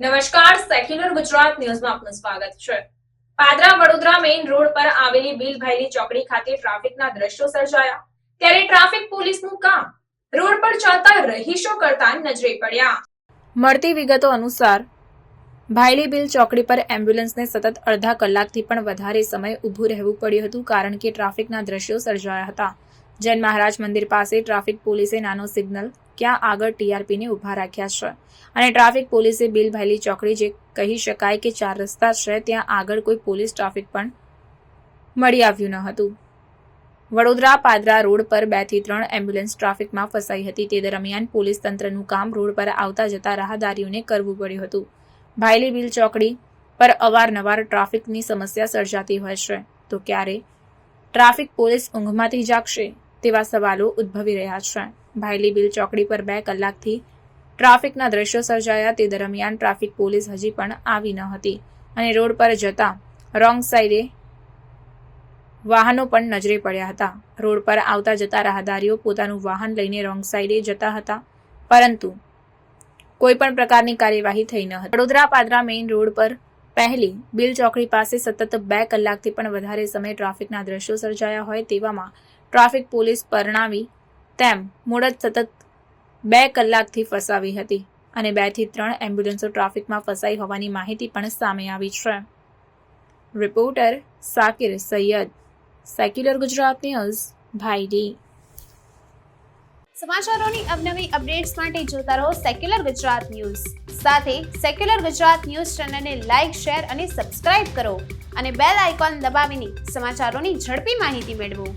નમસ્કાર સેક્યુલર ગુજરાત ન્યૂઝમાં આપનું સ્વાગત છે. પાદરા, વડોદરા મેઇન રોડ પર આવેલી બિલભાઈલી ચોકડી ખાતે ટ્રાફિકના દ્રશ્યો સર્જાયા. ત્યારે ટ્રાફિક પોલીસનું કામ, રોડ પર ચાલતા રહીશો કરતા નજરે પડ્યા. મળતી વિગતો અનુસાર ભાયલી બિલ ચોકડી પર એમ્બ્યુલન્સને સતત અડધા કલાકથી પણ વધારે સમય ઊભું રહેવું પડ્યું હતું કારણ કે ટ્રાફિકના દ્રશ્યો સર્જાયા હતા. જૈન મહારાજ મંદિર પાસે ટ્રાફિક પોલીસે નાનો સિગ્નલ ક્યાં આગળ ટીઆરપીને ઊભા રાખ્યા છે? અને ટ્રાફિક પોલીસે બિલ ભાયલી ચોકડી જે કહી શકાય કે ચાર રસ્તા છે, ત્યાં આગળ કોઈ પોલીસ ટ્રાફિક પણ મળી આવ્યું ન હતું. વડોદરા પાદરા રોડ પર બેથી ત્રણ એમ્બ્યુલન્સ ટ્રાફિકમાં ફસાઈ હતી. તે દરમિયાન પોલીસ તંત્રનું કામ રોડ પર આવતા જતા રાહદારીઓને કરવું પડ્યું હતું. ભાયલી બિલ ચોકડી પર અવારનવાર ટ્રાફિકની સમસ્યા સર્જાતી હોય છે. તો ક્યારે? ટ્રાફિક પોલીસ ઊંઘમાંથી જાગશે? તેવા સવાલો ઉદ્ભવી રહ્યા છે. ભાયલી બિલ ચોકડી પર બે કલાકથી ટ્રાફિકના દ્રશ્યો સર્જાયા. તે દરમિયાન ટ્રાફિક પોલીસ હજી પણ આવી ન હતી અને રોડ પર જતા રોંગ સાઈડે વાહનો પણ નજરે પડ્યા હતા. રોડ પર આવતા જતા રાહદારીઓ પોતાનું વાહન લઈને રોંગ સાઈડે જતા હતા. પરંતુ કોઈ પણ પ્રકારની કાર્યવાહી થઈ ન હતી. વડોદરા પાદરા મેઇન રોડ પર પહેલી બિલ ચોકડી પાસે સતત બે કલાકથી પણ વધારે સમય ટ્રાફિકના દ્રશ્યો સર્જાયા હોય તેવામાં ટ્રાફિક પોલીસ પરણાવી તેમ મુડત સતત બે કલાકથી ફસાવી હતી અને બેથી ત્રણ એમ્બ્યુલન્સો ટ્રાફિકમાં ફસાઈ હોવાની માહિતી પણ સામે આવી છે. Reporter Sakir Saiyad secular Gujarat news ભાઈડી સમાચારોની અવનવી અપડેટ્સ માટે જોતા રહો સેક્યુલર ગુજરાત ન્યૂઝ સાથે સેક્યુલર ગુજરાત ન્યૂઝ ચેનલને લાઇક શેર અને સબસ્ક્રાઇબ કરો અને બેલ આઇકોન દબાવીને સમાચારોની ઝડપી માહિતી મેળવો.